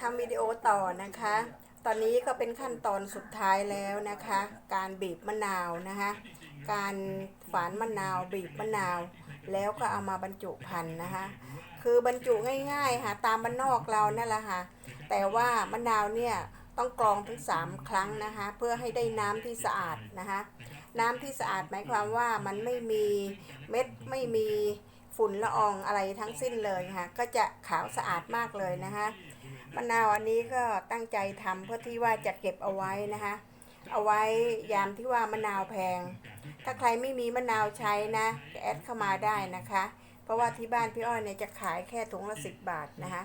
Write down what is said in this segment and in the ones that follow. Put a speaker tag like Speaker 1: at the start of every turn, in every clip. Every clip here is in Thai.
Speaker 1: ทำวิดีโอต่อนะคะ ตอนนี้ก็เป็นขั้นตอนสุดท้ายแล้วนะคะ การบีบมะนาวนะคะ การฝานมะนาวบีบมะนาว แล้วก็เอามาบรรจุพันธุ์นะคะ คือบรรจุง่ายๆค่ะตามบ้านนอกเรานั่นแหละค่ะ แต่ว่ามะนาวเนี่ยต้องกรองถึง 3 ครั้งนะคะ เพื่อให้ได้น้ำที่สะอาดนะคะ น้ำที่สะอาดหมายความว่ามันไม่มีเม็ดไม่มี ฝุ่นละอองอะไรทั้งสิ้นเลยค่ะ ก็จะขาวสะอาดมากเลยนะคะมะนาวอันนี้ก็ตั้งใจทำเพื่อที่ว่าจะเก็บเอาไว้นะคะ เอาไว้ยามที่ว่ามะนาวแพง ถ้าใครไม่มีมะนาวใช้นะแอดเข้ามาได้นะคะ เพราะว่าที่บ้านพี่อ้อยเนี่ยจะขายแค่ถุงละสิบบาทนะคะ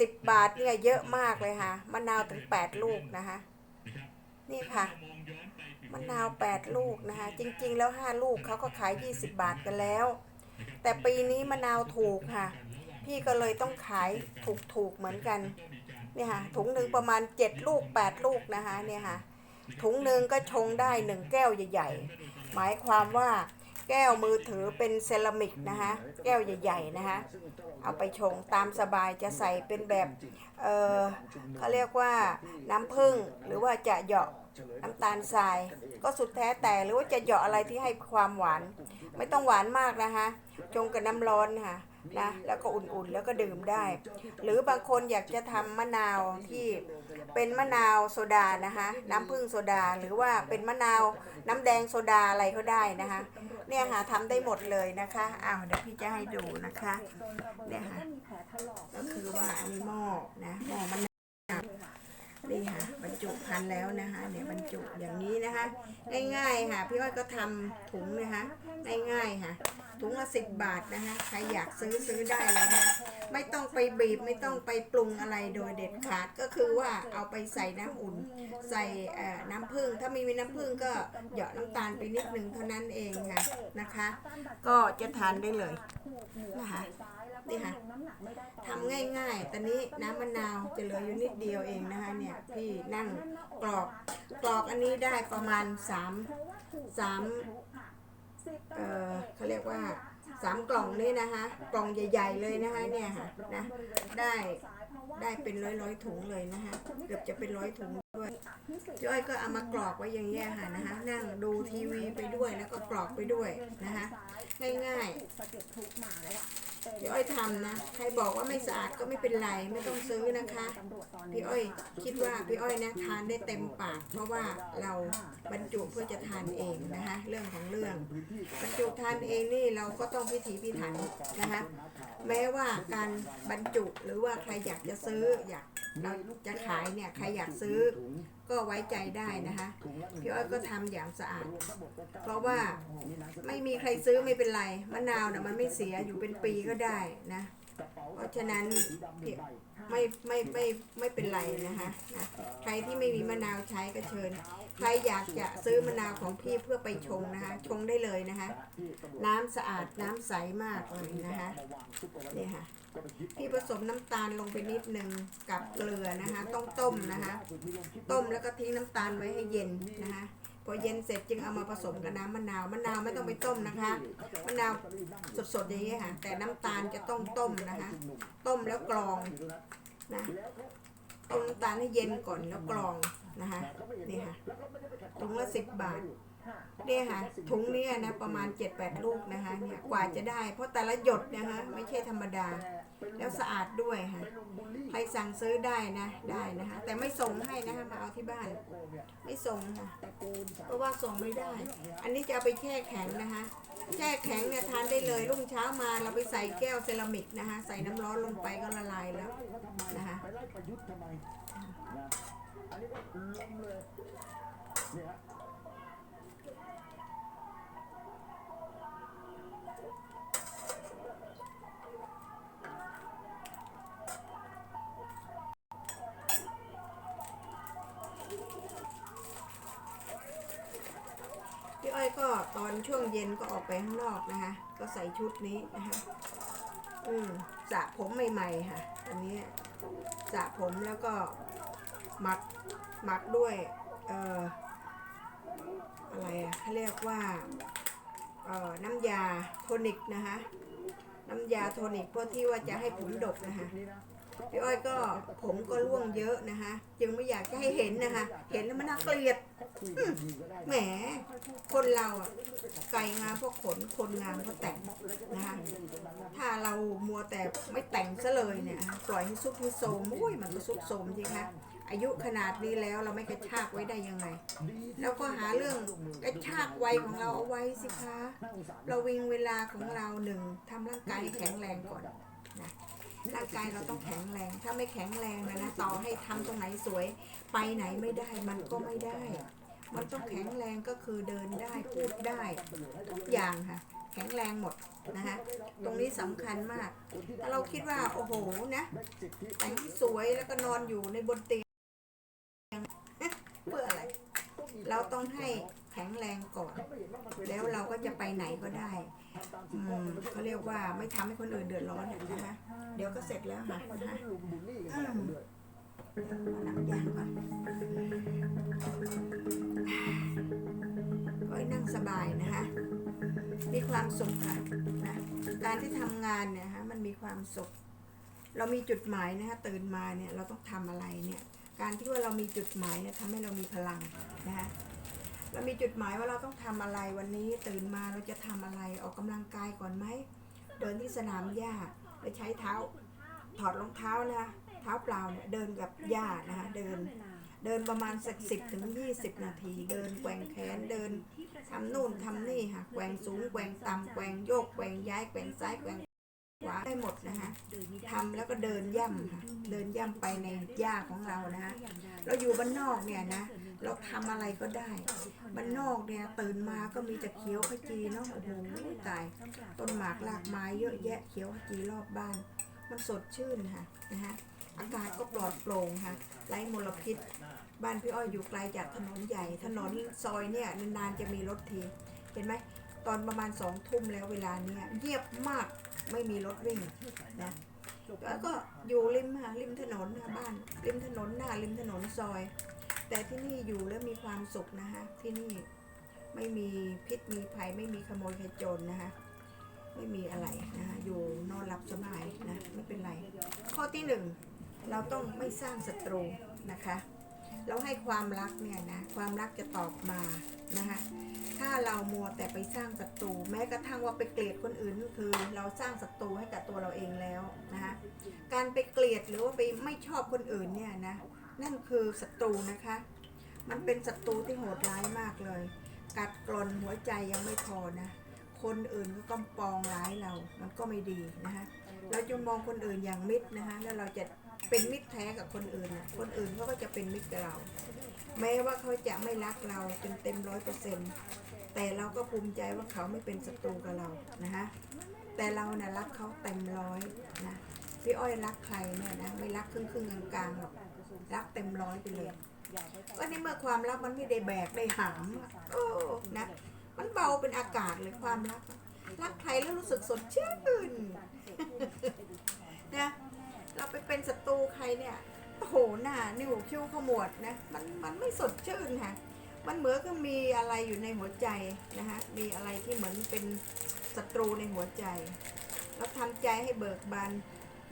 Speaker 1: สิบบาทเนี่ยเยอะมากเลยค่ะมะนาวถึงแปดลูกนะคะ นี่ค่ะมะนาวแปดลูกนะคะ จริง ๆ แล้วห้าลูกเขาก็ขายยี่สิบบาทกันแล้ว แต่ปีนี้มะนาวถูกค่ะ พี่ก็เลยต้องขายถูกๆเหมือนกันเนี่ยค่ะถุงหนึ่งประมาณเจ็ดลูกแปดลูกนะคะเนี่ยค่ะถุงหนึ่งก็ชงได้หนึ่งแก้วใหญ่ ๆ หมายความว่าแก้วมือถือเป็นเซรามิกนะคะแก้วใหญ่ ๆนะคะเอาไปชงตามสบายจะใส่เป็นแบบเออเขาเรียกว่าน้ำผึ้งหรือว่าจะเหยาะน้ำตาลทราย ก็สุดแท้แต่หรือว่าจะเหยาะอะไรที่ให้ความหวาน ไม่ต้องหวานมากนะคะชงกับน้ำร้อนค่ะนะแล้วก็อุ่นๆแล้วก็ดื่มได้ หรือบางคนอยากจะทำมะนาวที่เป็นมะนาวโซดานะคะน้ำผึ้งโซดาหรือว่าเป็นมะนาวน้ำแดงโซดาอะไรก็ได้นะคะ เนี่ยค่ะทำได้หมดเลยนะคะอ้าวเดี๋ยวพี่จะให้ดูนะคะเนี่ยค่ะก็คือว่าอันนี้หม้อนะหม้อมะนาว นี่ค่ะบรรจุพันแล้วนะคะเนี่ยบรรจุอย่างนี้นะคะ ง่ายๆค่ะ พี่อ้อยก็ทำถุงนะคะง่ายๆค่ะ ถุงละสิบบาทนะคะใครอยากซื้อซื้อได้เลยนะไม่ต้องไปบีบไม่ต้องไปปรุงอะไรโดยเด็ดขาดก็คือว่าเอาไปใส่น้ำอุ่น ใส่น้ำผึ้งถ้าไมมีน้ำผึ้งก็เหยาะน้ำตาลไปนิดนึงเท่านั้นเองค่ะนะคะ ก็จะทานได้เลยนะคะ นี่ค่ะทำง่ายๆ ตอนนี้น้ำมะนาวจะเหลืออยู่นิดเดียวเองนะคะเนี่ยพี่นั่งกรอกกรอกอันนี้ได้ประมาณสามสามเออเขาเรียกว่าสามกล่องนี่นะคะ กล่องใหญ่ ๆ เลยนะคะเนี่ยค่ะนะได้ได้เป็นร้อยร้อยๆถุงเลยนะคะเกือบจะเป็นร้อยถุงด้วยจ้อยก็เอามากรอกไว้อย่างเงี้ยค่ะนะคะนั่งดูทีวีไปด้วยแล้วก็กรอกไปด้วยนะคะง่ายๆ พี่อ้อยทำนะ ใครบอกว่าไม่สะอาดก็ไม่เป็นไร ไม่ต้องซื้อนะคะ พี่อ้อยคิดว่าพี่อ้อยนะทานได้เต็มปาก เพราะว่าเราบรรจุเพื่อจะทานเองนะคะ เรื่องของเรื่อง บรรจุทานเองนี่เราก็ต้องพิถีพิถันนะคะ แม้ว่าการบรรจุหรือว่าใครอยากจะซื้ออยากเราจะขายเนี่ยใครอยากซื้อก็ไว้ใจได้นะคะพี่อ้อยก็ทำอย่างสะอาด เพราะว่าไม่มีใครซื้อไม่เป็นไรมะนาวน่ะมันไม่เสียอยู่เป็นปีก็ได้นะ เพราะฉะนั้น ไม่ไม่ไม่ไม่เป็นไรนะคะนะใครที่ไม่มีมะนาวใช้ก็เชิญ ใครอยากจะซื้อมะนาวของพี่เพื่อไปชงนะคะ ชงได้เลยนะคะ น้ำสะอาดน้ำใสมากเลยนะคะเนี่ยค่ะพี่ผสมน้ำตาลลงไปนิดนึงกับเกลือนะคะ ต้องต้มนะคะ ต้มแล้วก็ทิ้งน้ำตาลไว้ให้เย็นนะคะ อเย็นเสร็จจึงเอามาผสมกับน้ำมะนาวมะนาวไม่ต้องไปต้มนะคะมะนาวสดๆอย่างนี้ค่ะ แต่น้ำตาลจะต้องต้มนะคะ ต้มแล้วกรองนะต้มน้ำตาลให้เย็นก่อนแล้วกรองนะคะนี่ค่ะถุงละสิบบาทเนี่ยค่ะถุงเนี่ยนะประมาณ 7-8 ลูกนะคะเนี่ยกว่าจะได้ เพราะแต่ละหยดนะคะไม่ใช่ธรรมดา แล้วสะอาดด้วยค่ะใครสั่งซื้อได้นะได้นะคะ แต่ไม่ส่งให้นะคะมาเอาที่บ้าน ไม่ส่งค่ะเพราะว่าส่งไม่ได้ อันนี้จะเอาไปแช่แข็งนะคะแช่แข็งเนี่ยทานได้เลยรุ่งเช้ามาเราไปใส่แก้วเซรามิกนะคะ ใส่น้ำร้อนลงไปก็ละลายแล้วนะคะ
Speaker 2: ไปไล่ประยุทธ์ทำไมนะอันนี้ก็ล้มเลยเนี่ย
Speaker 1: อนช่วงเย็นก็ออกไปข้างนอกนะคะ ก็ใส่ชุดนี้นะคะอืมสระผมใหม่ๆค่ะอันนี้สระผมแล้วก็หมักหมักด้วยเอ่ออะไรอะเขาเรียกว่าเอ่อน้ำยาโทนิกนะคะ น้ำยาโทนิกเพื่อที่ว่าจะให้ผมดกนะคะพี่อ้อยก็ผมก็ร่วงเยอะนะคะ จึงไม่อยากจะให้เห็นนะคะ เห็นแล้วมันน่าเกลียด แหม คนเราอะไก่งามเพราะขนคนงามเพราะแต่งนะคะถ้าเรามัวแต่ไม่แต่งซะเลยเนี่ย ปล่อยให้ซุกให้โซมอุ้ยมันก็ซุกโซมจริงคะอายุขนาดนี้แล้วเราไม่กระชากไว้ได้ยังไง แล้วก็หาเรื่องกระชากวัยของเราเอาไว้สิคะ เราวิงเวลาของเราหนึ่งทำร่างกายแข็งแรงก่อนนะ ร่างกายเราต้องแข็งแรง ถ้าไม่แข็งแรงนะนะต่อให้ทำตรงไหนสวย ไปไหนไม่ได้มันก็ไม่ได้ มันต้องแข็งแรงก็คือเดินได้พูดได้ทุกอย่างค่ะ แข็งแรงหมดนะคะตรงนี้สำคัญมากถ้าเราคิดว่าโอ้โหนะแต่งที่สวยแล้วก็นอนอยู่ในบนเตียงเพื่ออะไร เราต้องให้ ข็งแรงก่อน แล้วเราก็จะไปไหนก็ได้อืมเขาเรียกว่าไม่ทำให้คนอื่นเดือดร้อนนะคะเดี๋ยวก็เสร็จแล้วค่ะนะคะอืมเอาน้ำยางก่อนก็นั่งสบายนะคะมีความสุขค่ะนะการที่ทำงานเนี่ยฮะมันมีความสุข เรามีจุดหมายนะคะตื่นมาเนี่ยเราต้องทำอะไรเนี่ย การที่ว่าเรามีจุดหมายเนี่ยทำให้เรามีพลังนะคะ เรามีจุดหมายว่าเราต้องทำอะไรวันนี้ตื่นมาเราจะทำอะไรออกกำลังกายก่อนไหมเดินที่สนามหญ้าไปใช้เท้า ถอดรองเท้านะเท้าเปล่าเนี่ยเดินกับหญ้านะคะเดินเดินประมาณสักสิบถึงยี่สิบนาที เดินแกว่งแขนเดินทำนู่นทำนี่ค่ะแกว่งสูงแกว่งต่ำแกว่งโยกแกว่งย้ายแกว่งซ้ายแกว่งขวาได้หมดนะคะทำแล้วก็เดินย่ำค่ะเดินย่ำไปในหญ้าของเรานะคะเราอยู่บ้านนอกเนี่ยนะ เราทำอะไรก็ได้บ้านนอกเนี่ยตื่นมาก็มีแต่เขียวขจีเนาะโอ้โหตายต้นหมากรากไม้เยอะแยะเขียวขจีรอบบ้าน มันสดชื่นค่ะนะคะอากาศก็ปลอดโปร่งค่ะไร้มลพิษ บ้านพี่อ้อยอยู่ไกลจากถนนใหญ่ ถนนซอยเนี่ยนานๆจะมีรถทีเห็นไหมตอนประมาณสองทุ่มแล้วเวลาเนี้ยเงียบมากไม่มีรถวิ่งนะแล้วก็อยู่ริมค่ะริมถนนค่ะบ้าน ริมถนนหน้าริมถนนซอย แต่ที่นี่อยู่แล้วมีความสุขนะคะ ที่นี่ไม่มีพิษมีภัยไม่มีขโมยขโจรนะคะ ไม่มีอะไรนะคะอยู่นอนหลับสบายนะไม่เป็นไร ข้อที่หนึ่งเราต้องไม่สร้างศัตรูนะคะ เราให้ความรักเนี่ยนะความรักจะตอบมานะคะถ้าเรามัวแต่ไปสร้างศัตรูแม้กระทั่งว่าไปเกลียดคนอื่นคือ เราสร้างศัตรูให้กับตัวเราเองแล้วนะคะการไปเกลียดหรือว่าไปไม่ชอบคนอื่นเนี่ยนะ นั่นคือศัตรูนะคะ มันเป็นศัตรูที่โหดร้ายมากเลย กัดกร่อนหัวใจยังไม่พอนะ คนอื่นก็กำปองร้ายเรา มันก็ไม่ดีนะคะ เราจะมองคนอื่นอย่างมิตรนะคะ แล้วเราจะเป็นมิตรแท้กับคนอื่นนะคนอื่นเขาก็จะเป็นมิตรกับเรา แม้ว่าเขาจะไม่รักเราจนเต็มร้อยเปอร์เซ็นต์แต่เราก็ภูมิใจว่าเขาไม่เป็นศัตรูกับเรานะคะแต่เรานะ่ะรักเขาเต็มร้อยนะพี่อ้อยรักใครเนี่ยนะไม่รักครึ่งครึ่งๆกลางๆหรอก รักเต็มร้อยไปเลยก็ในเมื่อความรักมันไม่ได้แบกได้หามอะโอ้นะ มันเบาเป็นอากาศเลยความรักอะรักใครแล้วรู้สึกสดชื่นนะเราไปเป็นศัตรูใครเนี่ยโอ้โหหน้านิ้วคิ้วขมวดนะมันมันไม่สดชื่นค่ะมันเหมือนก็มีอะไรอยู่ในหัวใจนะคะมีอะไรที่เหมือนเป็นศัตรูในหัวใจ เราทำใจให้เบิกบาน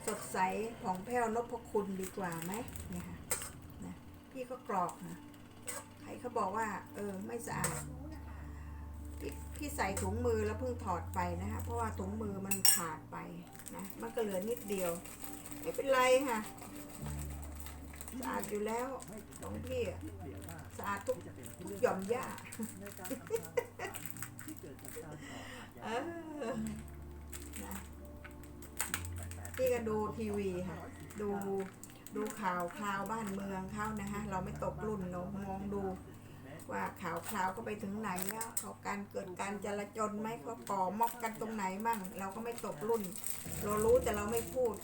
Speaker 1: สดใสผ่องแผ้วนพคุณดีกว่าไหมเนี่ยค่ะนะ พี่ก็กรอกนะใครเขาบอกว่า เออ ไม่สะอาดพี่พี่ใส่ถุงมือแล้วเพิ่งถอดไปนะคะเพราะว่าถุงมือมันขาดไปนะมันก็เหลือนิดเดียว ไม่เป็นไรค่ะสะอาดอยู่แล้วของพี่สะอาดทุกทุกหย่อมหญ้าเออนะพี่ก็ดูทีวีค่ะ ดู ดูข่าวคราวบ้านเมืองเขานะคะเราไม่ตกรุ่นเรามองดู ว่าข่าวคราวก็ไปถึงไหนแล้วเขาการเกิดการจราจนไหมเขาก่อมอบกันตรงไหนมั่ง เราก็ไม่ตกรุ่น เรารู้แต่เราไม่พูด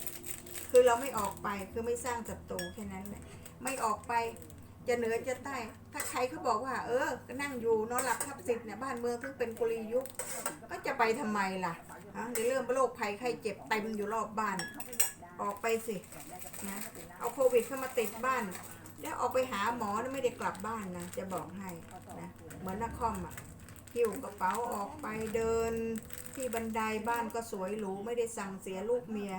Speaker 1: คือเราไม่ออกไปคือไม่สร้างศัตรูแค่นั้นแหละไม่ออกไปจะเหนือจะใต้ ถ้าใครเขาบอกว่า เออ ก็นั่งอยู่นอนหลับทับสิทธิ์เนี่ยบ้านเมืองเพิ่งเป็นกุลียุค ก็จะไปทำไมล่ะฮะในเรื่องโรคภัยไข้เจ็บเต็มอยู่รอบบ้าน ออกไปสิ นะ เอาโควิดเข้ามาติดบ้าน แล้วออกไปหาหมอแล้วไม่ได้กลับบ้านนะ จะบอกให้นะ เหมือนนักคอมอะหิ้วกระเป๋าออกไปเดิน ที่บันไดบ้านก็สวยหรูไม่ได้สั่งเสียลูกเมีย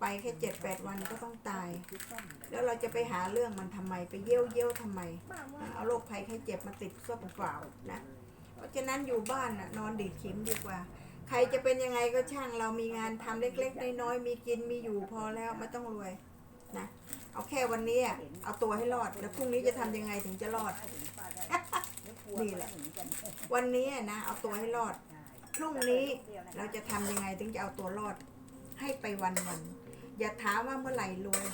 Speaker 1: ไปแค่เจ็ดแปดวันก็ต้องตาย แล้วเราจะไปหาเรื่องมันทำไมไปเยี่ยวเยี่ยวทำไม เอาโรคภัยไข้เจ็บมาติดก็เปล่าๆนะเพราะฉะนั้นอยู่บ้านน่ะนอนดีดเข็มดีกว่า ใครจะเป็นยังไงก็ช่างเรามีงานทำเล็ก ๆ น้อยๆมีกินมีอยู่พอแล้วไม่ต้องรวย นะเอาแค่วันนี้อะเอาตัวให้รอด แล้วพรุ่งนี้จะทำยังไงถึงจะรอด นี่แหละ วันนี้อะนะเอาตัวให้รอด พรุ่งนี้เราจะทำยังไงถึงจะเอาตัวรอด ให้ไปวันวันๆอย่าถามว่าเมื่อไหร่รวย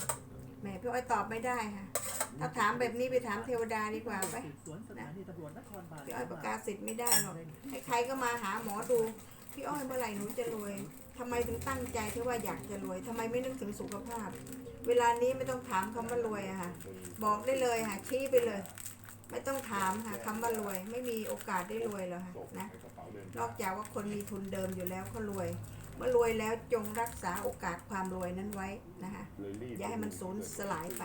Speaker 1: แหม่พี่อ้อยตอบไม่ได้ค่ะ ถ้าถามแบบนี้ไปถามเทวดาดีกว่าไป
Speaker 3: สวนสถานีตำรวจนครบาล
Speaker 1: พี่อ้อยประกาศสิทธิ์ไม่ได้หรอกใครๆก็มาหาหมอดูพี่อ้อยเมื่อไหร่หนูจะรวยทำไมถึงตั้งใจที่ว่าอยากจะรวยทำไมไม่นึกถึงสุขภาพ เวลานี้ไม่ต้องถามคำว่ารวยอะค่ะ บอกได้เลยค่ะชี้ไปเลย ไม่ต้องถามค่ะคำว่ารวย ไม่มีโอกาสได้รวยหรอกค่ะนะนอกจากว่าคนมีทุนเดิมอยู่แล้วก็รวย เมื่อรวยแล้วจงรักษาโอกาสความรวยนั้นไว้นะคะอย่าให้มันสูญสลายไป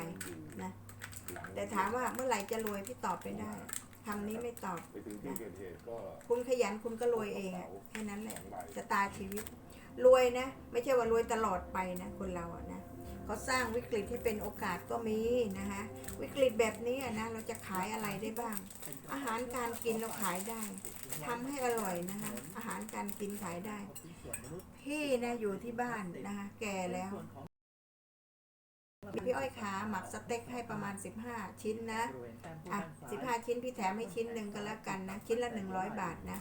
Speaker 1: นะแต่ถามว่าเมื่อไหร่จะรวยพี่ตอบไม่ได้คำนี้ไม่ตอบ
Speaker 4: ไปถึงที่เกิดเหตุก็
Speaker 1: คุณขยันคุณก็รวยเองอะแค่นั้นแหละชะตาชีวิตรวยนะ ไม่ใช่ว่ารวยตลอดไปนะคนเราอะนะ เขาสร้างวิกฤตให้เป็นโอกาสก็มีนะคะวิกฤตแบบนี้นะเราจะขายอะไรได้บ้าง อาหารการกินเราขายได้ทำให้อร่อยนะคะอาหารการกินขายได้พี่นะอยู่ที่บ้านนะคะแก่แล้วพี่อ้อยขาหมักสเต็กให้ประมาณ 15 ชิ้นนะอะ15 ชิ้นพี่แถมให้ชิ้นหนึ่งก็แล้วกันนะ ชิ้นละ 100 บาทนะ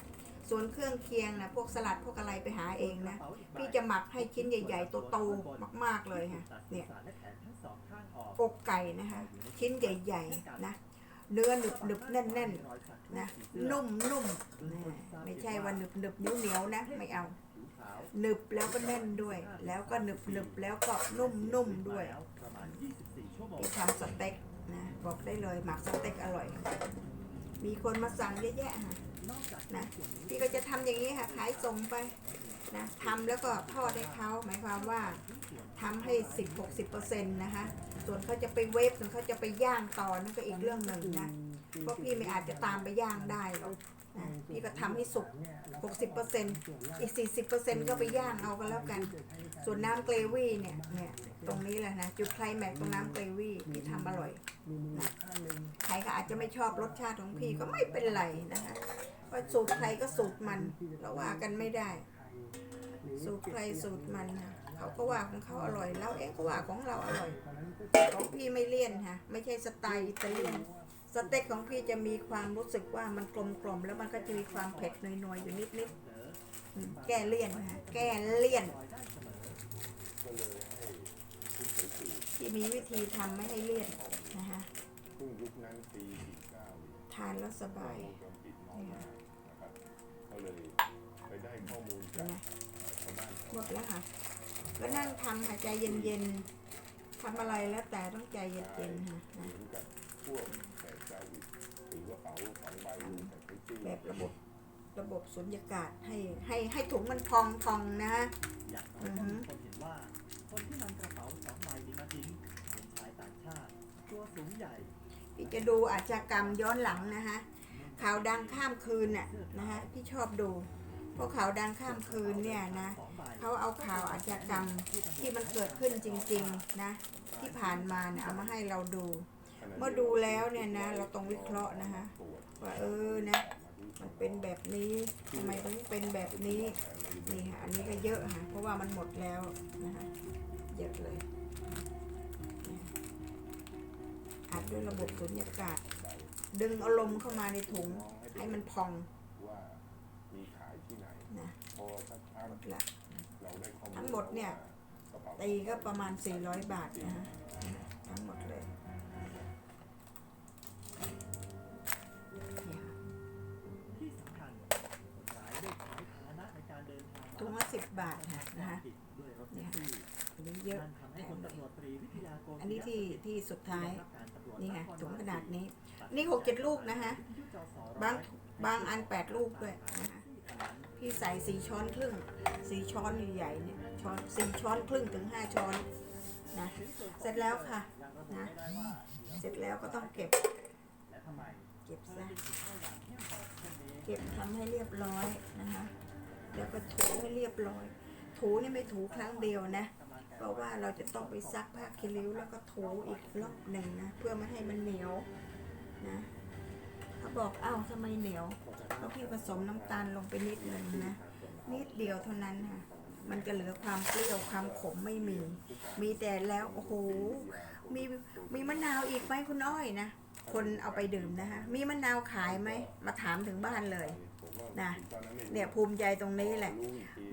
Speaker 1: ส่วนเครื่องเคียงนะพวกสลัดพวกอะไรไปหาเองนะ พี่จะหมักให้ชิ้นใหญ่ๆโตๆมากๆเลยค่ะเนี่ยอกไก่นะคะ ชิ้นใหญ่ๆนะเนื้อหนึบหนึบๆแน่นๆนะนุ่มนุ่มๆไม่ใช่ว่าหนึบหนึบๆเหนียวๆนะไม่เอาหนึบแล้วก็แน่นด้วย แล้วก็หนึบหนึบๆแล้วก็นุ่มนุ่มๆด้วยที่ทำสเต็กนะบอกได้เลยหมักสเต็กอร่อย มีคนมาสั่งเยอะแยะค่ะ
Speaker 3: นะ
Speaker 1: พี่ก็จะทำอย่างนี้ค่ะขายส่งไปนะทำแล้วก็ทอดให้เขาหมายความว่าทำให้สิบหกสิบเปอร์เซ็นต์นะคะส่วนเขาจะไปเวฟส่วนเขาจะไปย่างต่อนั่นก็อีกเรื่องหนึ่งนะเพราะพี่ไม่อาจจะตามไปย่างได้หรอก นะพี่ก็ทำให้สุก 60เปอร์เซ็นต์อีก 40เปอร์เซ็นต์ก็ไปย่างเอาก็แล้วกัน ส่วนน้ำเกรวี่เนี่ยเนี่ยตรงนี้แหละนะ จุดไคลแม็กตรงน้ำเกรวี่ที่ทำอร่อยนะใครก็อาจจะไม่ชอบรสชาติของพี่ก็ไม่เป็นไรนะคะเพราะสูตรใครก็สูตรมันเราว่ากันไม่ได้ สูตรใครสูตรมันนะเขาก็ว่าของเขาอร่อยเราเองก็ว่าของเราอร่อยของพี่ไม่เลี่ยนค่ะไม่ใช่สไตล์อิตาเลียน สเต็กของพี่จะมีความรู้สึกว่ามันกลมๆแล้วมันก็จะมีความเผ็ดหน่อยๆอยู่นิดๆอืมแก้เลี่ยนนะคะแก้เลี่ยน
Speaker 4: ก็เลยให้ผู้ใช้สื่อ
Speaker 1: ที่มีวิธีทำไม่ให้เลี่ยนนะคะ
Speaker 4: ซึ่งยุคนั้นปี49เนี่ย
Speaker 1: ทานแล้วส
Speaker 4: กล้อบา
Speaker 1: งยว
Speaker 4: งจรปิดน้อยมากนะครับก็เลยไปได้ข้อมูล
Speaker 1: เห็
Speaker 4: จานก
Speaker 1: ไหม
Speaker 4: ชาวบ้าน
Speaker 1: หมดแล้วค่ะ ก็นั่งทำค่ะใจเย็นๆทำอะไรแล้วแต่ต้องใจเย็นๆค่ะ
Speaker 4: แบ
Speaker 1: บระบบระบบสุญญากาศให้ให้ให้ถุงมันพองพองนะฮะ
Speaker 3: อยางน้อยก็มีคนเห็นว่า คนที่นำกระเป๋าสองใบนี้มาทิ้งเป็นชายต่างชาติตัวสูงใหญ่
Speaker 1: พี่จะดูอาชญากรรมย้อนหลังนะคะข่าวดังข้ามคืนน่ะนะฮะพี่ชอบดูพราะข่าวดังข้ามคืนเนี่ยนะเขาเอาข่าวอาชญากรรมที่มันเกิดขึ้นจริง ๆนะที่ผ่านมาเนี่ยเอามาให้เราดู เมื่อดูแล้วเนี่ยนะเราต้องวิเคราะห์นะคะ ว่าเออนะมันเป็นแบบนี้ทำไมถึงเป็นแบบนี้นี่ค่ะอันนี้ก็เยอะค่ะเพราะว่ามันหมดแล้วนะคะเยอะเลยอัดด้วยระบบสุญญากาศ ดึงเอาลมเข้ามาในถุงให้มันพอง
Speaker 4: ว่ามีขายที่ไหน
Speaker 1: นะ
Speaker 4: พอสักพัก
Speaker 1: ละทั้งหมดเนี่ยตีก็ประมาณ 400 บาทนะฮะ บาทค่ะนะฮะ
Speaker 3: ผิดด้วยรถแท็กซี่
Speaker 1: อันนี้เยอะ
Speaker 3: นั่นทำให้พลตำรวจตรีวิทยาโก
Speaker 1: อันนี้ที่ที่สุดท้าย
Speaker 3: ผู้บังคับการตำรวจ
Speaker 1: นี่ค่ะ
Speaker 3: คร
Speaker 1: ถุง
Speaker 3: บล
Speaker 1: ขนาดนี้ นี่หกเจ็ดลูกนะคะ
Speaker 3: วิทยุจส
Speaker 1: บางบางอันแปดลูกด้วยนะคะพี่ใส่สี่ช้อนครึ่งสี่ช้อนใหญ่ๆเนี่ยช้อนสี่ช้อนครึ่งถึงห้าช้อนนะเสร็จแล้วค่ะ
Speaker 3: ยังระบุ
Speaker 1: นะ
Speaker 3: ไม่ได้ว่า
Speaker 1: เสร็จแล้วก็ต้องเก็บ
Speaker 3: และทำไม
Speaker 1: เก็บ
Speaker 3: เธอ
Speaker 1: ซะ
Speaker 3: จึงถึงเข้าอย่างเข้มข้นเช่นนี้
Speaker 1: เก็บทำให้เรียบร้อยนะคะ แล้วก็ถูให้เรียบร้อย ถูนี่ไม่ถูครั้งเดียวนะ เพราะว่าเราจะต้องไปซักผ้าคีริ้วแล้วก็ถูอีกรอบหนึ่งนะ เพื่อไม่ให้มันเหนียวนะเขาบอกอ้าวทำไมเหนียวก็พี่ผสมน้ำตาลลงไปนิดหนึ่งนะ นิดเดียวเท่านั้นค่ะมันจะเหลือความเปรี้ยวความขมไม่มี มีแต่แล้วโอ้โห มีมีมะนาวอีกไหมคุณอ้อยนะ คนเอาไปดื่มนะคะมีมะนาวขายไหม มาถามถึงบ้านเลย นะเนี่ยภูมิใจตรงนี้แหละ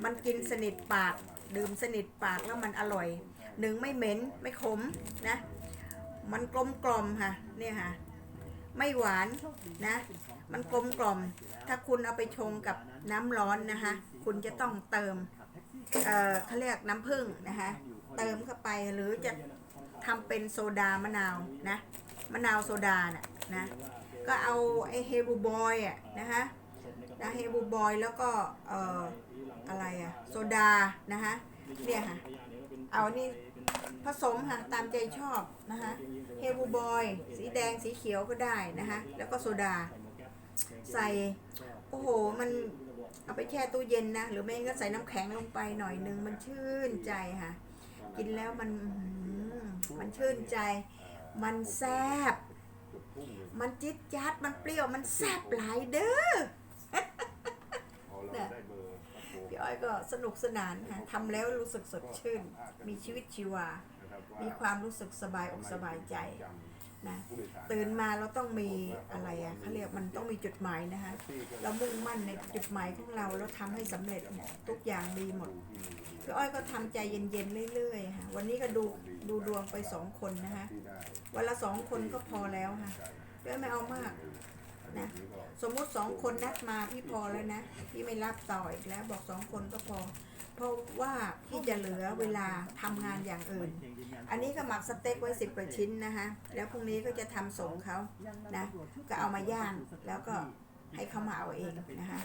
Speaker 1: มันกินสนิทปาก ดื่มสนิทปากแล้วมันอร่อยหนึ่งไม่เหม็นไม่ขมนะ มันกลมกล่อมค่ะเนี่ยค่ะไม่หวานนะ มันกลมกล่อม ถ้าคุณเอาไปชงกับน้ำร้อนนะคะ คุณจะต้องเติมเอ่อเขาเรียกน้ำผึ้งนะคะ เติมเข้าไปหรือจะทำเป็นโซดามะนาวนะ มะนาวโซดาน่ะนะ ก็เอาไอเฮบูบอยอะนะคะ นะเฮบูบอยแล้วก็เอ่ออะไรอะโซดานะคะเนี่ยค่ะ เอานี่ผสมค่ะตามใจชอบนะคะเฮบูบอย สีแดงสีเขียวก็ได้นะคะแล้วก็โซดา ใส่ โอ้โห มันเอาไปแช่ตู้เย็นนะ หรือไม่ก็ใส่น้ำแข็งลงไปหน่อยนึง มันชื่นใจค่ะ กินแล้วมันมันชื่นใจ มันแซ่บมันจิ๊ดจัดมันเปรี้ยว มันแซ่บหลายเด้อ
Speaker 4: พอเราได้เบอร์ก็โทร
Speaker 1: พี่อ้อยก็สนุกสนานค่ะทำแล้วรู้สึกสดชื่น มีชีวิตชีวา
Speaker 4: นะครับ
Speaker 1: มีความรู้สึกสบายอกสบายใจ
Speaker 4: จ
Speaker 1: นะำ
Speaker 4: ผู้โดยสาร
Speaker 1: ตื่นมาเราต้องมีอะไรอะเขาเรียกมันต้องมีจุดหมายนะคะ เรามุ่งมั่นในจุดหมายของเราแล้วทำให้สำเร็จเนี่ยทุกอย่างดีหมดพี่อ้อยก็ทำใจเย็นๆเรื่อยๆค่ะวันนี้ก็ดูดูดวงไปสองคนนะคะ
Speaker 4: ที่ได้
Speaker 1: วันละสองคนก็พอแล้วค่ะพี่อ้อยไม่เอามาก นะสมมุติสองคนนัดมาพี่พอแล้วนะ พี่ไม่รับต่ออีกแล้วบอกสองคนก็พอ เพราะว่าพี่จะเหลือเวลาทำงานอย่างอื่น อันนี้ก็หมักสเต็กไว้สิบกว่าชิ้นนะคะแล้วพรุ่งนี้ก็จะทำส่งเขานะ ก็เอามาย่างแล้วก็ให้เขามาเอาเองนะคะ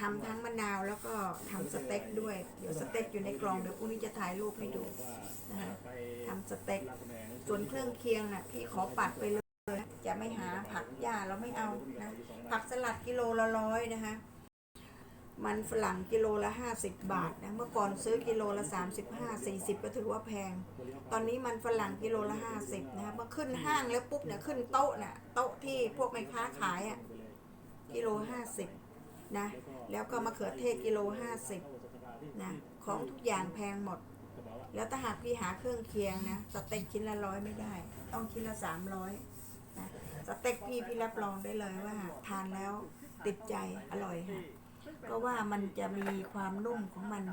Speaker 1: ทำทั้งมะนาวแล้วก็ทำสเต็กด้วย เดี๋ยวสเต็กอยู่ในกล่องเดี๋ยวพรุ่งนี้จะถ่ายรูปให้ดูนะคะทำสเต็กส่วนเครื่องเคียงน่ะพี่ขอปัดไปเลย จะไม่หาผักหญ้าเราไม่เอานะผักสลัดกิโลละร้อยนะคะมันฝรั่งกิโลละห้าสิบบาทนะเมื่อก่อนซื้อกิโลละสามสิบห้าสี่สิบก็ถือว่าแพง ตอนนี้มันฝรั่งกิโลละห้าสิบนะคะเมื่อขึ้นห้างแล้วปุ๊บเนี่ยขึ้นโต๊ะน่ะโต๊ะที่พวกแม่ค้าขายอะกิโลห้าสิบนะแล้วก็มะเขือเทศกิโลห้าสิบนะของทุกอย่างแพงหมด แล้วถ้าหากพี่หาเครื่องเคียงนะสเต็กชิ้นละร้อยไม่ได้ ต้องชิ้นละสามร้อย สเต็กพี่พี่รับรองได้เลยว่า ทานแล้วติดใจอร่อยค่ะเพราะว่ามันจะมีความนุ่มของมัน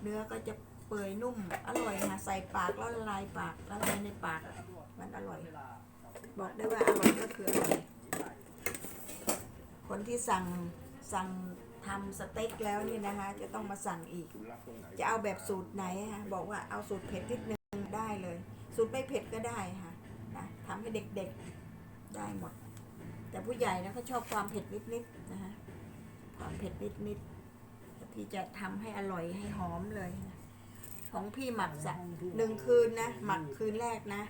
Speaker 1: เนื้อก็จะเปื่อยนุ่ม อร่อยค่ะใส่ปากแล้วละลายปากละลายในปาก มันอร่อย บอกได้ว่าอร่อยก็คืออร่อยคนที่สั่งสั่งทำสเต็กแล้วนี่นะคะ จะต้องมาสั่งอีก จะเอาแบบสูตรไหนฮะบอกว่าเอาสูตรเผ็ดนิดนึงได้เลย สูตรไม่เผ็ดก็ได้ค่ะนะทำให้เด็กๆ ได้หมด แต่ผู้ใหญ่นะเขาชอบความเผ็ดนิดๆนะคะความเผ็ดนิดๆแต่พี่จะทำให้อร่อยให้หอมเลยนะของพี่หมักสักหนึ่งคืนนะหมักคืนแรกนะ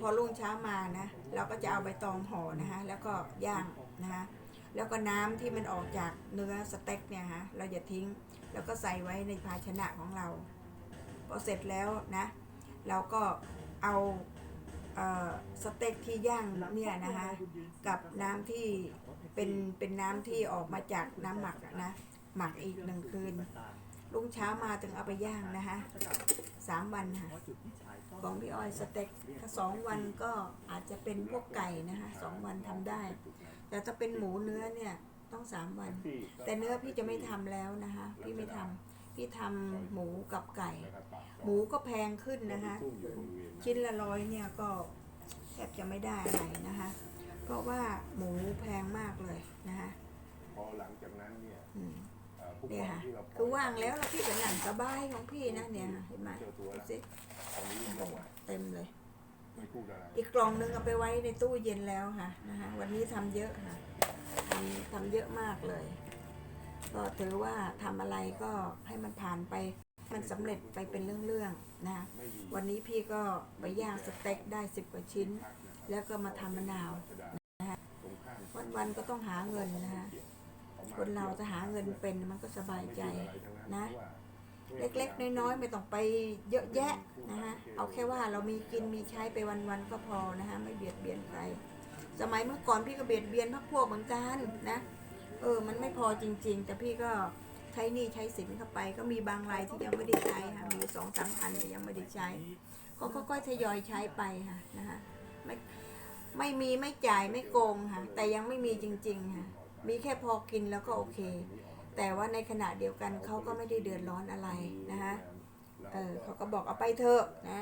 Speaker 1: พอรุ่งเช้ามานะเราก็จะเอาใบตองห่อนะคะแล้วก็ย่างนะคะแล้วก็น้ำที่มันออกจากเนื้อสเต็กเนี่ยฮะเราอย่าทิ้ง แล้วก็ใส่ไว้ในภาชนะของเราพอเสร็จแล้วนะ เราก็เอา สเต็กที่ย่างเนี่ยนะคะกับน้ำที่เป็นเป็นน้ำที่ออกมาจากน้ำหมักนะหมักอีกหนึ่งคืนรุ่งเช้ามาถึงเอาไปย่างนะคะสามวันค่ะของพี่อ้อยสเต็กถ้าสองวันก็อาจจะเป็นพวกไก่นะคะสองวันทำได้ แต่ถ้าเป็นหมูเนื้อเนี่ยต้องสามวัน แต่เนื้อพี่จะไม่ทำแล้วนะคะ พี่ไม่ทำพี่ทำหมูกับไก่ หมูก็แพงขึ้นนะคะ
Speaker 4: ซุ่มอยู่บริเวณ
Speaker 1: ชิ้นละร้อยเนี่ยก็แทบจะไม่ได้อะไรนะคะ เพราะว่าหมูแพงมากเลยนะคะ
Speaker 4: พอหลังจากนั้นเนี่ย
Speaker 1: อืม
Speaker 4: เอ่อผู้ก
Speaker 1: เนี่ย
Speaker 4: อง
Speaker 1: ค่ะ
Speaker 4: ที่เรา
Speaker 1: คือว่างแล้วแล้วพี่ก็นั่งสบายของพี่นะเนี่ยค่ะเห็นไหม
Speaker 4: เจอตัว
Speaker 1: ดู
Speaker 4: แล้ว
Speaker 1: สิ
Speaker 4: ตอนนี้
Speaker 1: โอ้โห
Speaker 4: ลงมา
Speaker 1: เต็มเลย
Speaker 4: ไม่พูดอะไร
Speaker 1: อีกกล่องนึงเอาไปไว้ในตู้เย็นแล้วค่ะนะคะวันนี้ทำเยอะค่ะทำทำเยอะมากเลย ก็ถือว่าทำอะไรก็ให้มันผ่านไป มันสำเร็จไปเป็นเรื่องๆนะคะวันนี้พี่ก็ไปย่างสเต็กได้สิบกว่าชิ้น แล้วก็มาทำมะนาว
Speaker 4: รัชดาตรงข้าม
Speaker 1: วันๆก็ต้องหาเงินนะคะคนเราจะหาเงินเป็นมันก็สบายใจนะ เล็กๆ น้อยๆ ไม่ต้องไปเยอะแยะนะฮะเอาแค่ว่าเรามีกินมีใช้ไปวันๆก็พอนะฮะไม่เบียดเบียนใครสมัยเมื่อก่อนพี่ก็เบียดเบียนพรรคพวกเหมือนกันนะ เออ มันไม่พอจริง ๆ แต่พี่ก็ ใช้หนี้ใช้สินเข้าไป ก็มีบางรายที่ยังไม่ได้ใช้ค่ะมีสองสามพันเนี่ยยังไม่ได้ใช้ก็ค่อยๆทยอยใช้ไปค่ะนะคะไม่ไม่มีไม่จ่ายไม่โกงค่ะแต่ยังไม่มีจริงๆค่ะมีแค่พอกินแล้วก็โอเค แต่ว่าในขณะเดียวกันเขาก็ไม่ได้เดือดร้อนอะไรนะคะเออเขาก็บอกเอาไปเถอะนะ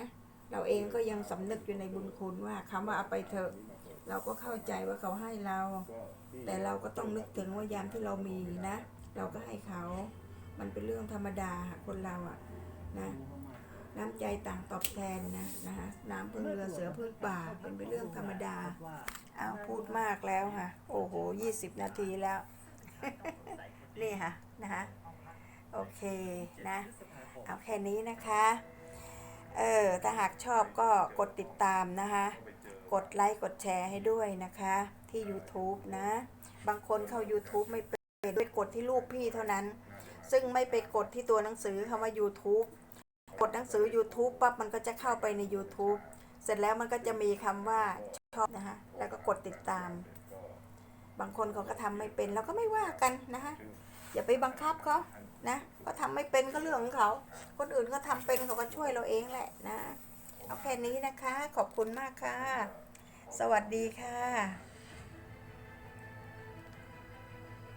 Speaker 1: เราเองก็ยังสำนึกอยู่ในบุญคุณว่าคำว่าเอาไปเถอะเราก็เข้าใจว่าเขาให้เรา แต่เราก็ต้องนึกถึงว่ายามที่เรามีนะ เราก็ให้เขา มันเป็นเรื่องธรรมดาคนเราอะนะน้ำใจต่างตอบแทนนะนะคะน้ำพึ่งเรือเสือพึ่งป่าเป็นเป็นเรื่องธรรมดา
Speaker 3: ว่า
Speaker 1: เอาพูดมากแล้วค่ะ โอ้โหยี่สิบนาทีแล้ว นี่ค่ะนะคะโอเคนะ เอาแค่นี้นะคะ เออถ้าหากชอบก็กดติดตามนะคะ กดไลค์กดแชร์ให้ด้วยนะคะ ที่ YouTube นะ บางคนเข้า YouTube ไม่ ไปกดที่รูปพี่เท่านั้น ซึ่งไม่ไปกดที่ตัวหนังสือคำว่า YouTube กดหนังสือ YouTube ปั๊บมันก็จะเข้าไปใน YouTube เสร็จแล้วมันก็จะมีคำว่าชอบนะคะแล้วก็กดติดตาม บางคนเขาก็ทำไม่เป็นเราก็ไม่ว่ากันนะคะอย่าไปบังคับเขานะเขาทำไม่เป็นก็เรื่องของเขา คนอื่นก็ทำเป็นเขาก็ช่วยเราเองแหละนะเอาแค่นี้นะคะ ขอบคุณมากค่ะ สวัสดีค่ะ